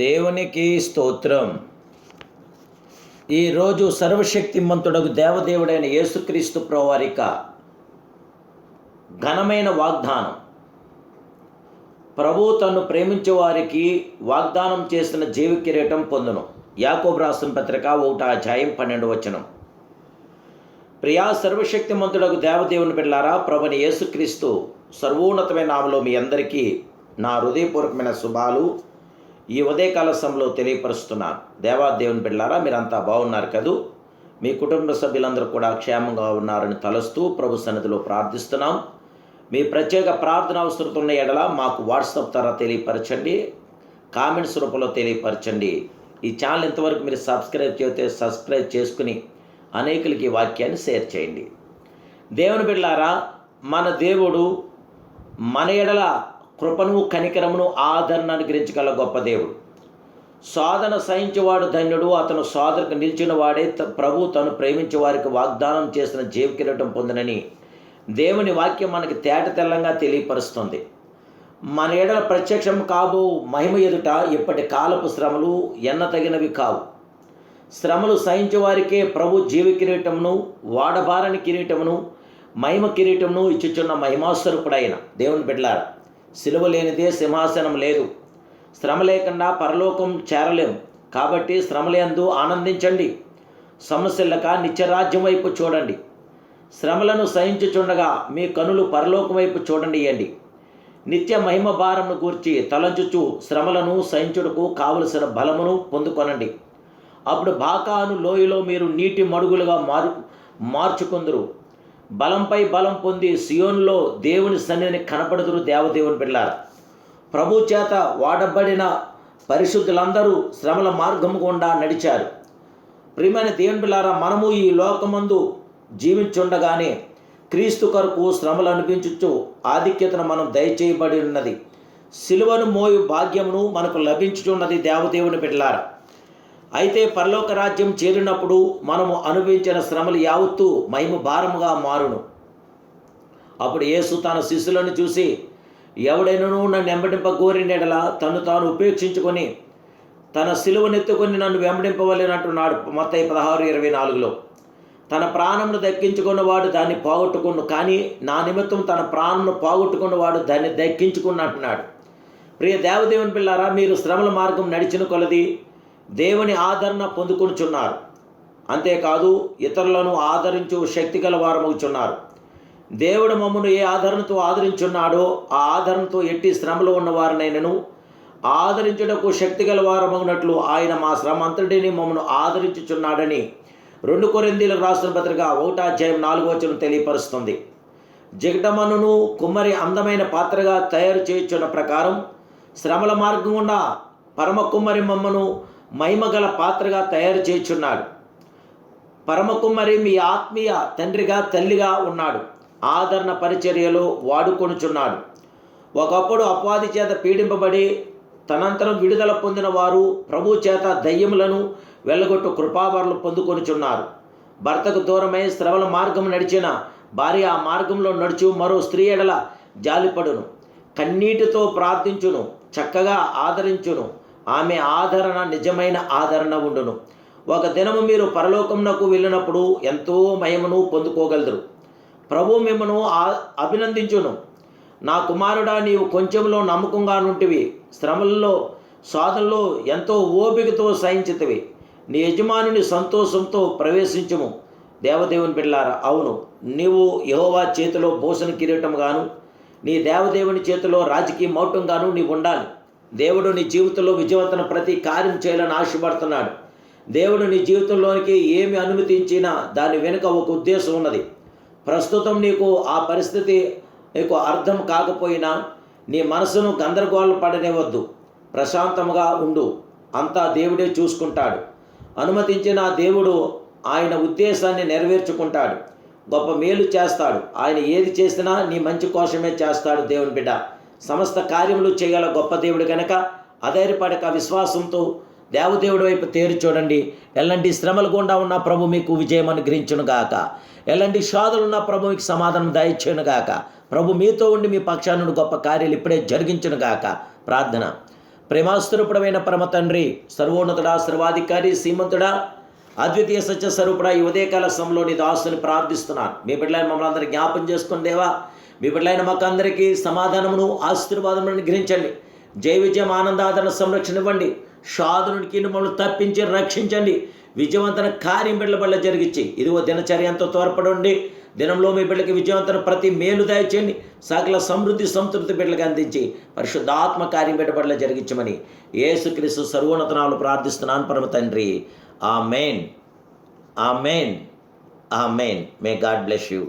దేవునికి స్తోత్రం. ఈరోజు సర్వశక్తిమంతుడకు దేవదేవుడైన యేసుక్రీస్తు ప్రవారిక ఘనమైన వాగ్దానం. ప్రభు తను ప్రేమించే వారికి వాగ్దానం చేసిన జీవ కిరీటం పొందును. యాకోబ్రాసం రాసిన పత్రిక ఒకట అధ్యాయం పన్నెండు వచనం. ప్రియా సర్వశక్తిమంతుడకు దేవదేవుని బిడ్డారా ప్రభుని యేసుక్రీస్తు సర్వోన్నతమైన నామలో మీ అందరికీ నా హృదయపూర్వకమైన శుభాలు ఈ ఉదయకాల సమయంలో తెలియపరుస్తున్నాను దేవాదేవుని బిడ్డారా మీరంతా బాగున్నారు కదూ? మీ కుటుంబ సభ్యులందరూ కూడా క్షేమంగా ఉన్నారని తలస్తూ ప్రభు సన్నిధిలో ప్రార్థిస్తున్నాం. మీ ప్రత్యేక ప్రార్థన అవసరతున్న ఉన్న ఎడల మాకు వాట్సాప్ ద్వారా తెలియపరచండి కామెంట్స్ రూపంలో తెలియపరచండి. ఈ ఛానల్ ఇంతవరకు మీరు సబ్స్క్రైబ్ చేస్తే సబ్స్క్రైబ్ చేసుకుని అనేకులకి ఈ వాక్యాన్ని షేర్ చేయండి. దేవుని బిడ్డారా మన దేవుడు మన ఎడల కృపను కనికరమును ఆదరణ అనుగ్రహించగల గొప్ప దేవుడు. సాధన సహించేవాడు ధన్యుడు అతను సాధనకు నిలిచిన వాడే. త- ప్రభు తను ప్రేమించే వారికి వాగ్దానం చేసిన జీవ కిరీటం పొందినని దేవుని వాక్యం మనకి తేట తెల్లంగా తెలియపరుస్తుంది. మన ఎడల ప్రత్యక్షం కాబో మహిమ ఎదుట ఇప్పటి కాలపు శ్రమలు ఎన్న తగినవి కావు. శ్రమలు సహించే వారికే ప్రభు జీవ కిరీటమును వాడబారని కిరీటమును మహిమ కిరీటమును ఇచ్చుచున్న మహిమాస్వరూపుడైన దేవుని బిడ్డలారా. సిలువ లేనిదే సింహాసనం లేదు. శ్రమ లేకుండా పరలోకం చేరలేం. కాబట్టి శ్రమలందు ఆనందించండి. సమస్యలక నిత్యరాజ్యం వైపు చూడండి. శ్రమలను సహించుచుండగా మీ కనులు పరలోకం వైపు చూడండి నిత్య మహిమ భారమును గూర్చి తలంచుచు శ్రమలను సహించుటకు కావలసిన బలమును పొందుకొనండి. అప్పుడు బాకాను లోయలో మీరు నీటి మడుగులుగా మారు మార్చుకుందరు. బలంపై బలం పొంది సియోన్లో దేవుని సన్నిధిని కనపడుతురు దేవదేవుని బిడ్డారు ప్రభు చేత వాడబడిన పరిశుద్ధులందరూ శ్రమల మార్గము గుండా నడిచారు. ప్రియమైన దేవుని బిళ్ళారా మనము ఈ లోకమందు జీవించుండగానే క్రీస్తు కొరకు శ్రమలు అనిపించచ్చు ఆధిక్యతను మనం దయచేయబడి ఉన్నది. సిలువను మోయు భాగ్యమును మనకు లభించుచున్నది దేవదేవుని బిడ్డలారా. అయితే పరలోక రాజ్యం చేరినప్పుడు మనము అనుభవించిన శ్రమలు యావత్తు మహిమ భారముగా మారును. అప్పుడు యేసు తన శిష్యులను చూసి ఎవడైనను నన్ను వెంబడింప కోరినెడల తను తాను ఉపేక్షించుకొని తన సిలువనెత్తుకొని నన్ను వెంబడింపవలెనంటున్నాడు మొత్తం పదహారు ఇరవై నాలుగులో. తన ప్రాణమును దక్కించుకున్నవాడు దాన్ని పోగొట్టుకును కానీ నా నిమిత్తం తన ప్రాణమును పోగొట్టుకున్నవాడు దాన్ని దక్కించుకున్నట్టున్నాడు. ప్రియ దేవదేవుని పిల్లారా మీరు శ్రమల మార్గం నడిచిన కొలది దేవుని ఆదరణ పొందుకొనుచున్నారు. అంతేకాదు ఇతరులను ఆదరించు శక్తి గల వారమవుచున్నారు దేవుడు మమ్మను ఏ ఆదరణతో ఆదరించున్నాడో ఆ ఆదరణతో ఎట్టి శ్రమలో ఉన్నవారినైనను ఆదరించుటకు శక్తి గల వారమగినట్లు ఆయన మా శ్రమ అంతటిని మమ్మను ఆదరించుచున్నాడని రెండు కొరిందీలకు రాసిన పత్రిక ఒకటాధ్యాయం నాలుగో వచనం తెలియపరుస్తుంది. జగటమనును కుమ్మరి అందమైన పాత్రగా తయారు చేయుచున్న ప్రకారం శ్రమల మార్గం గుండా పరమ కుమ్మరి మమ్మను మహిమగల పాత్రగా తయారు చేయుచున్నాడు. పరమకుమారి మీ ఆత్మీయ తండ్రిగా తల్లిగా ఉన్నాడు. ఆదరణ పరిచర్యలో వాడుకొనుచున్నాడు. ఒకప్పుడు అపవాది చేత పీడింపబడి తనంతరం విడుదల పొందిన వారు ప్రభు చేత దయ్యములను వెళ్ళగొట్టు కృపావరలు పొందుకొనుచున్నారు. భర్తకు దూరమై శ్రవల మార్గం నడిచిన భార్య ఆ మార్గంలో నడుచు మరో స్త్రీ ఎడల జాలిపడును. కన్నీటితో ప్రార్థించును. చక్కగా ఆదరించును. ఆమె ఆదరణ నిజమైన ఆదరణ ఉండును. ఒక దినము మీరు పరలోకమునకు వెళ్ళినప్పుడు ఎంతో మహిమను పొందుకోగలరు ప్రభు మిమ్మను అభినందించును. నా కుమారుడా నీవు కొంచెంలో నమ్మకంగా నుంటివి. శ్రమల్లో సాధనలో ఎంతో ఓపికతో సహించితివి. నీ యజమానుని సంతోషంతో ప్రవేశించుము. దేవదేవుని పిల్లారా అవును నీవు యహోవా చేతిలో భూషణ కిరీటం గాను నీ దేవదేవుని చేతిలో రాజకీయ మౌటం గాను నీవు ఉండాలి. దేవుడు నీ జీవితంలో విజయవంతన ప్రతి కార్యం చేయాలని ఆశపడుతున్నాడు. దేవుడు నీ జీవితంలోనికి ఏమి అనుమతించినా దాని వెనుక ఒక ఉద్దేశం ఉన్నది. ప్రస్తుతం నీకు ఆ పరిస్థితి నీకు అర్థం కాకపోయినా నీ మనసును గందరగోళం పడనివ్వద్దు. ప్రశాంతంగా ఉండు. అంతా దేవుడే చూసుకుంటాడు. అనుమతించిన దేవుడు ఆయన ఉద్దేశాన్ని నెరవేర్చుకుంటాడు. గొప్ప మేలు చేస్తాడు. ఆయన ఏది చేసినా నీ మంచి కోసమే చేస్తాడు దేవుని బిడ్డ. సమస్త కార్యములు చేయగల గొప్ప దేవుడు కనుక అధైర్యపడక విశ్వాసంతో దేవదేవుడి వైపు తేరు చూడండి. ఎలాంటి శ్రమలు గుండా ఉన్న ప్రభు మీకు విజయం అనుగ్రహించును గాక. ఎలాంటి శోధలు ఉన్న ప్రభు మీకు సమాధానం దయచేయును గాక. ప్రభు మీతో ఉండి మీ పక్షాన్ని గొప్ప కార్యాలు ఇప్పుడే జరిగించును గాక. ప్రార్థన. ప్రేమాస్తురపుడమైన పరమ తండ్రి సర్వోన్నతుడా సర్వాధికారి సీమంతుడా అద్వితీయ సత్య స్వరూపుడా ఈ ఉదయకాల సమయంలో నీ దాసుని ప్రార్థిస్తున్నాను. మీ బిడ్డలైన మమ్మల్ని అందరూ జ్ఞాపం చేసుకుని దేవా మీ బిడ్డలైన మాకు అందరికీ సమాధానమును ఆశీర్వాదమును గ్రహించండి జయ విజయం ఆనందాదరణ సంరక్షణ ఇవ్వండి. షాదునికి మమ్మల్ని తప్పించి రక్షించండి. విజయవంతన కార్యం బిడ్డల వల్ల జరిగించి ఇదిగో దినచర్యంతో తోడ్పడండి. దినంలో మీ బిడ్డలకి విజయవంతన ప్రతి మేలు దయచేయండి. సకల సమృద్ధి సంతృప్తి బిడ్డలకు అందించి పరిశుద్ధాత్మ కార్యం బిడ్డ పట్ల జరిగించమని యేసుక్రీస్తు సర్వోన్నతనాలు ప్రార్థిస్తున్నాను పరమ తండ్రి. ఆ మెయిన్ ఆ మెయిన్ ఆ మెయిన్ మే గాడ్ బ్లెస్ యూ